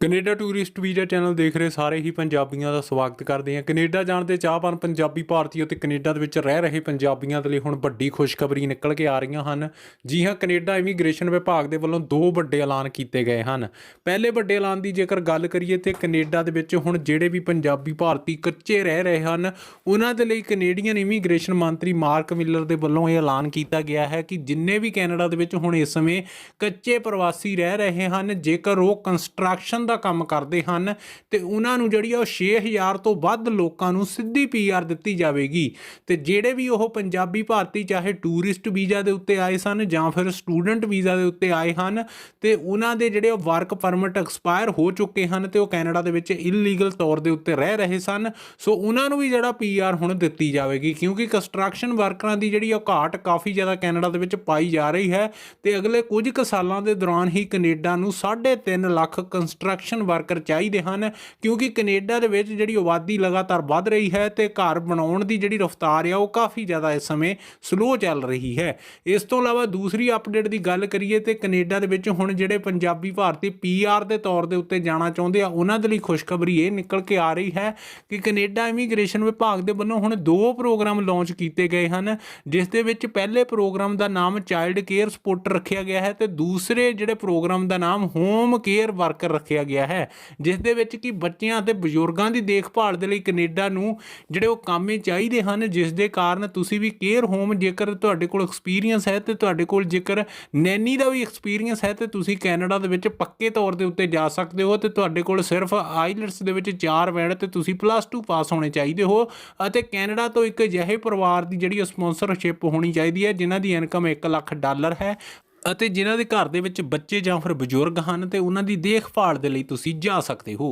Canada tourist visa channel ਦੇਖ ਰਹੇ ਸਾਰੇ ਹੀ ਪੰਜਾਬੀਆਂ ਦਾ ਸਵਾਗਤ ਕਰਦੇ ਹਾਂ। ਕੈਨੇਡਾ ਜਾਣ ਦੇ ਚਾਹਵਾਨ ਪੰਜਾਬੀ ਭਾਰਤੀ ਅਤੇ ਕੈਨੇਡਾ ਦੇ ਵਿੱਚ ਰਹਿ ਰਹੇ ਪੰਜਾਬੀਆਂ ਦੇ ਲਈ ਹੁਣ ਵੱਡੀ ਖੁਸ਼ਖਬਰੀ ਨਿਕਲ ਕੇ ਆ ਰਹੀਆਂ ਹਨ। ਜੀ ਹਾਂ, ਕੈਨੇਡਾ ਇਮੀਗ੍ਰੇਸ਼ਨ ਵਿਭਾਗ ਦੇ ਵੱਲੋਂ ਦੋ ਵੱਡੇ ਐਲਾਨ ਕੀਤੇ ਗਏ ਹਨ। ਪਹਿਲੇ ਵੱਡੇ ਐਲਾਨ ਦੀ ਜੇਕਰ ਗੱਲ ਕਰੀਏ ਤੇ ਕੈਨੇਡਾ ਦੇ ਵਿੱਚ ਹੁਣ ਜਿਹੜੇ ਵੀ ਪੰਜਾਬੀ ਭਾਰਤੀ ਕੱਚੇ ਰਹਿ ਰਹੇ ਹਨ, ਉਹਨਾਂ ਦੇ ਲਈ ਕੈਨੇਡੀਅਨ ਇਮੀਗ੍ਰੇਸ਼ਨ ਮੰਤਰੀ ਮਾਰਕ ਮਿਲਰ ਦੇ ਵੱਲੋਂ ਇਹ ਐਲਾਨ ਕੀਤਾ ਗਿਆ ਹੈ ਕਿ ਜਿੰਨੇ ਵੀ ਕੈਨੇਡਾ ਦੇ ਵਿੱਚ ਹੁਣ ਇਸ ਸਮੇਂ ਕੱਚੇ ਪ੍ਰਵਾਸੀ ਰਹਿ ਰਹੇ ਹਨ, ਜੇਕਰ ਉਹ ਕੰਸਟਰਕਸ਼ਨ ਦਾ ਕੰਮ ਕਰਦੇ ਹਨ ਤੇ ਉਹਨਾਂ ਨੂੰ ਜਿਹੜੀ ਆ ਉਹ 6000 ਤੋਂ ਵੱਧ ਲੋਕਾਂ ਨੂੰ ਸਿੱਧੀ ਪੀਆਰ ਦਿੱਤੀ ਜਾਵੇਗੀ। ਤੇ ਜਿਹੜੇ ਵੀ ਉਹ ਪੰਜਾਬੀ ਭਾਰਤੀ ਚਾਹੇ ਟੂਰਿਸਟ ਵੀਜ਼ਾ ਦੇ ਉੱਤੇ ਆਏ ਸਨ ਜਾਂ ਫਿਰ ਸਟੂਡੈਂਟ ਵੀਜ਼ਾ ਦੇ ਉੱਤੇ ਆਏ ਹਨ ਤੇ ਉਹਨਾਂ ਦੇ ਜਿਹੜੇ ਵਰਕ ਪਰਮਿਟ ਐਕਸਪਾਇਰ ਹੋ ਚੁੱਕੇ ਹਨ ਤੇ ਉਹ ਕੈਨੇਡਾ ਦੇ ਵਿੱਚ ਇਲੀਗਲ ਤੌਰ ਦੇ ਉੱਤੇ ਰਹਿ ਰਹੇ ਸਨ। ਸੋ ਉਹਨਾਂ ਨੂੰ ਵੀ ਜਿਹੜਾ ਪੀਆਰ ਹੁਣ ਦਿੱਤੀ ਜਾਵੇਗੀ ਕਿਉਂਕਿ ਕੰਸਟਰਕਸ਼ਨ ਵਰਕਰਾਂ ਦੀ ਜਿਹੜੀ ਉਹ ਘਾਟ ਕਾਫੀ ਜ਼ਿਆਦਾ ਕੈਨੇਡਾ ਦੇ ਵਿੱਚ ਪਾਈ ਜਾ ਰਹੀ ਹੈ ਤੇ ਅਗਲੇ ਕੁਝ ਕੁ ਸਾਲਾਂ ਦੇ ਦੌਰਾਨ ਹੀ ਕੈਨੇਡਾ ਨੂੰ 3.5 ਲੱਖ ਕੰਸਟਰਕਸ਼ਨ ਵਰਕਰ ਚਾਹੀਦੇ ਹਨ, ਕਿਉਂਕਿ ਕੈਨੇਡਾ ਦੇ ਵਿੱਚ ਜਿਹੜੀ ਆਬਾਦੀ ਲਗਾਤਾਰ ਵੱਧ ਰਹੀ ਹੈ ਤੇ ਘਰ ਬਣਾਉਣ ਦੀ ਜਿਹੜੀ ਰਫ਼ਤਾਰ ਆ, ਉਹ ਕਾਫੀ ਜ਼ਿਆਦਾ ਇਸ ਸਮੇਂ ਸਲੋ ਚੱਲ ਰਹੀ ਹੈ। ਇਸ ਤੋਂ ਇਲਾਵਾ ਦੂਸਰੀ ਅਪਡੇਟ ਦੀ ਗੱਲ ਕਰੀਏ ਤੇ ਕੈਨੇਡਾ ਦੇ ਵਿੱਚ ਹੁਣ ਜਿਹੜੇ ਪੰਜਾਬੀ ਭਾਰਤੀ ਪੀਆਰ ਦੇ ਤੌਰ ਦੇ ਉੱਤੇ ਜਾਣਾ ਚਾਹੁੰਦੇ ਆ, ਉਹਨਾਂ ਦੇ ਲਈ ਖੁਸ਼ਖਬਰੀ ਇਹ ਨਿਕਲ ਕੇ ਆ ਰਹੀ ਹੈ ਕਿ ਕੈਨੇਡਾ ਇਮੀਗ੍ਰੇਸ਼ਨ ਵਿਭਾਗ ਦੇ ਵੱਲੋਂ ਹੁਣ ਦੋ ਪ੍ਰੋਗਰਾਮ ਲਾਂਚ ਕੀਤੇ ਗਏ ਹਨ, ਜਿਸ ਦੇ ਵਿੱਚ ਪਹਿਲੇ ਪ੍ਰੋਗਰਾਮ ਦਾ ਨਾਮ ਚਾਈਲਡ ਕੇਅਰ ਸਪੋਰਟਰ ਰੱਖਿਆ ਗਿਆ ਹੈ ਤੇ ਦੂਸਰੇ ਜਿਹੜੇ ਪ੍ਰੋਗਰਾਮ ਦਾ ਨਾਮ ਹੋਮ ਕੇਅਰ ਵਰਕਰ ਰੱਖਿਆ ਗਿਆ ਹੈ, ਜਿਸ ਦੇ ਵਿੱਚ ਕਿ ਬੱਚਿਆਂ ਅਤੇ ਬਜ਼ੁਰਗਾਂ ਦੀ ਦੇਖਭਾਲ ਦੇ ਲਈ ਕੈਨੇਡਾ ਨੂੰ ਜਿਹੜੇ ਉਹ ਕਾਮੇ ਚਾਹੀਦੇ ਹਨ, ਜਿਸ ਦੇ ਕਾਰਨ ਤੁਸੀਂ ਵੀ ਕੇਅਰ ਹੋਮ ਜੇਕਰ ਤੁਹਾਡੇ ਕੋਲ ਐਕਸਪੀਰੀਅੰਸ ਹੈ ਤੇ ਤੁਹਾਡੇ ਕੋਲ ਜੇਕਰ ਨੈਨੀ ਦਾ ਵੀ ਐਕਸਪੀਰੀਅੰਸ ਹੈ ਤੇ ਤੁਸੀਂ ਕੈਨੇਡਾ ਦੇ ਵਿੱਚ ਪੱਕੇ ਤੌਰ ਦੇ ਉੱਤੇ ਜਾ ਸਕਦੇ ਹੋ ਤੇ ਤੁਹਾਡੇ ਕੋਲ ਸਿਰਫ ਆਈਲਟਸ ਦੇ ਵਿੱਚ 4 ਬੈਂਡ ਤੇ ਤੁਸੀਂ ਪਲੱਸ 2 ਪਾਸ ਹੋਣੇ ਚਾਹੀਦੇ ਹੋ ਅਤੇ ਕੈਨੇਡਾ ਤੋਂ ਇੱਕ ਅਜਿਹੇ ਪਰਿਵਾਰ ਦੀ ਜਿਹੜੀ ਸਪਾਂਸਰਸ਼ਿਪ ਹੋਣੀ ਚਾਹੀਦੀ ਹੈ, ਜਿਨ੍ਹਾਂ ਦੀ ਇਨਕਮ 1 ਲੱਖ ਡਾਲਰ ਹੈ। ਅਤੇ ਜਿਨ੍ਹਾਂ ਦੇ ਘਰ ਦੇ ਵਿੱਚ ਬੱਚੇ ਜਾਂ ਫਿਰ ਬਜ਼ੁਰਗ ਹਨ ਤੇ ਉਹਨਾਂ ਦੀ ਦੇਖਭਾਲ ਦੇ ਲਈ ਤੁਸੀਂ ਜਾ ਸਕਦੇ ਹੋ।